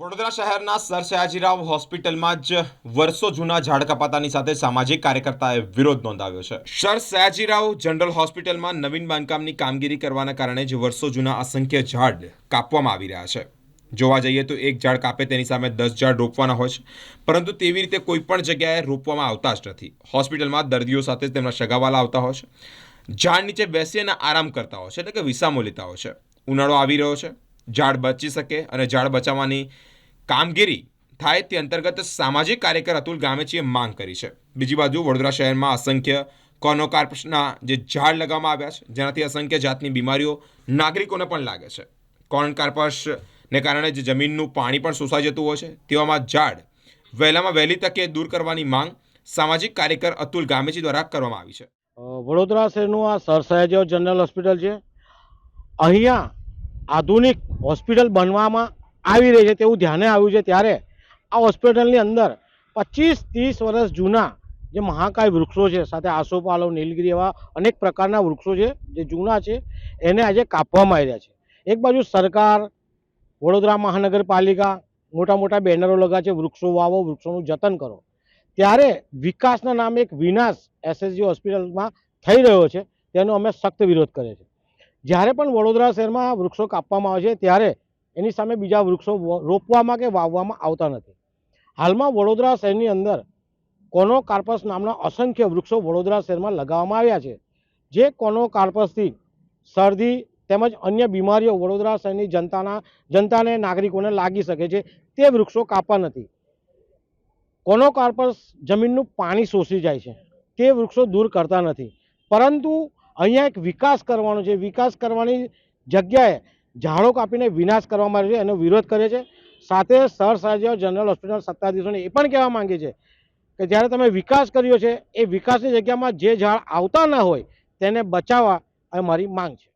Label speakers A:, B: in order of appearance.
A: વડોદરા શહેરના સર સયાજીરાવ હોસ્પિટલમાં જ વર્ષો જૂના ઝાડ કપાતાની સાથે સામાજિક કાર્યકર્તાએ વિરોધ નોંધાવ્યો છે. સર સયાજીરાવ જનરલ હોસ્પિટલમાં નવીન બાંધકામની કામગીરી કરવાના કારણે જ વર્ષો જૂના અસંખ્ય ઝાડ કાપવામાં આવી રહ્યા છે. જોવા જઈએ તો એક ઝાડ કાપે તેની સામે દસ ઝાડ રોપવાના હોય છે, પરંતુ તેવી રીતે કોઈ પણ જગ્યાએ રોપવામાં આવતા જ નથી. હોસ્પિટલમાં દર્દીઓ સાથે તેમના સગાવાલા આવતા હોય છે. ઝાડ નીચે બેસી અને આરામ કરતા હોય છે, એટલે કે વિસામો લેતા હોય છે. ઉનાળો આવી રહ્યો છે ઝાડ બચી શકે અને ઝાડ બચાવવાની કામગીરી થાય તે અંતર્ગત સામાજિક કાર્યકર અતુલ ગામેચીએ માંગ કરી છે. બીજી બાજુ વડોદરા શહેરમાં અસંખ્ય કોર્નોકાર્પસના જે ઝાડ લગાવવામાં આવ્યા છે, જેનાથી અસંખ્ય જાતની બીમારીઓ નાગરિકોને પણ લાગે છે. કોર્નકાર્પસને કારણે જે જમીનનું પાણી પણ શોષાઈ જતું હોય છે, તેવામાં ઝાડ વહેલામાં વહેલી તકે દૂર કરવાની માંગ સામાજિક કાર્યકર અતુલ ગામેચી દ્વારા કરવામાં આવી છે.
B: વડોદરા શહેરનું આ સર સયાજીરાવ જનરલ હોસ્પિટલ છે. અહીંયા આધુનિક હોસ્પિટલ બનવામાં આવી રહી છે તેવું ધ્યાને આવ્યું છે ત્યારે આ હોસ્પિટલની અંદર પચીસ ત્રીસ વર્ષ જૂના જે મહાકાય વૃક્ષો છે, સાથે આસોપાલવ, નીલગિરી એવા અનેક પ્રકારના વૃક્ષો છે, જે જૂના છે, એને આજે કાપવામાં આવ્યા છે. એક બાજુ સરકાર, વડોદરા મહાનગરપાલિકા મોટા મોટા બેનરો લગા છે, વૃક્ષો વાવો, વૃક્ષોનું જતન કરો. ત્યારે વિકાસના નામે એક વિનાશ એસએસજી હોસ્પિટલમાં થઈ રહ્યો છે, તેનો અમે સખ્ત વિરોધ કરીએ છે જ્યારે પણ વડોદરા શહેરમાં વૃક્ષો કાપવામાં આવે છે, ત્યારે એની સામે બીજા વૃક્ષો રોપવામાં કે વાવવામાં આવતા નથી. હાલમાં વડોદરા શહેરની અંદર કોનો કાર્પસ નામના અસંખ્ય વૃક્ષો વડોદરા શહેરમાં લગાવવામાં આવ્યા છે. જે કોનો કાર્પસથી શરદી તેમજ અન્ય બીમારીઓ વડોદરા શહેરની જનતાના, જનતાને, નાગરિકોને લાગી શકે છે, તે વૃક્ષો કાપવા નથી. કોનો કાર્પસ જમીનનું પાણી શોષી જાય છે. તે વૃક્ષો દૂર કરતા નથી. પરંતુ અહીંયા એક વિકાસ કરવાનો છે. વિકાસ કરવાની જગ્યાએ ઝાડો કાપીને વિનાશ કરવામાં આવે છે. એનો વિરોધ કરે છે. સાથે સર જનરલ હોસ્પિટલ સત્તાધીશોને એ પણ કહેવા માંગે છે કે જ્યારે તમે વિકાસ કર્યો છે, એ વિકાસની જગ્યામાં જે ઝાડ આવતા ન હોય, તેને બચાવવા એ મારી માંગ છે.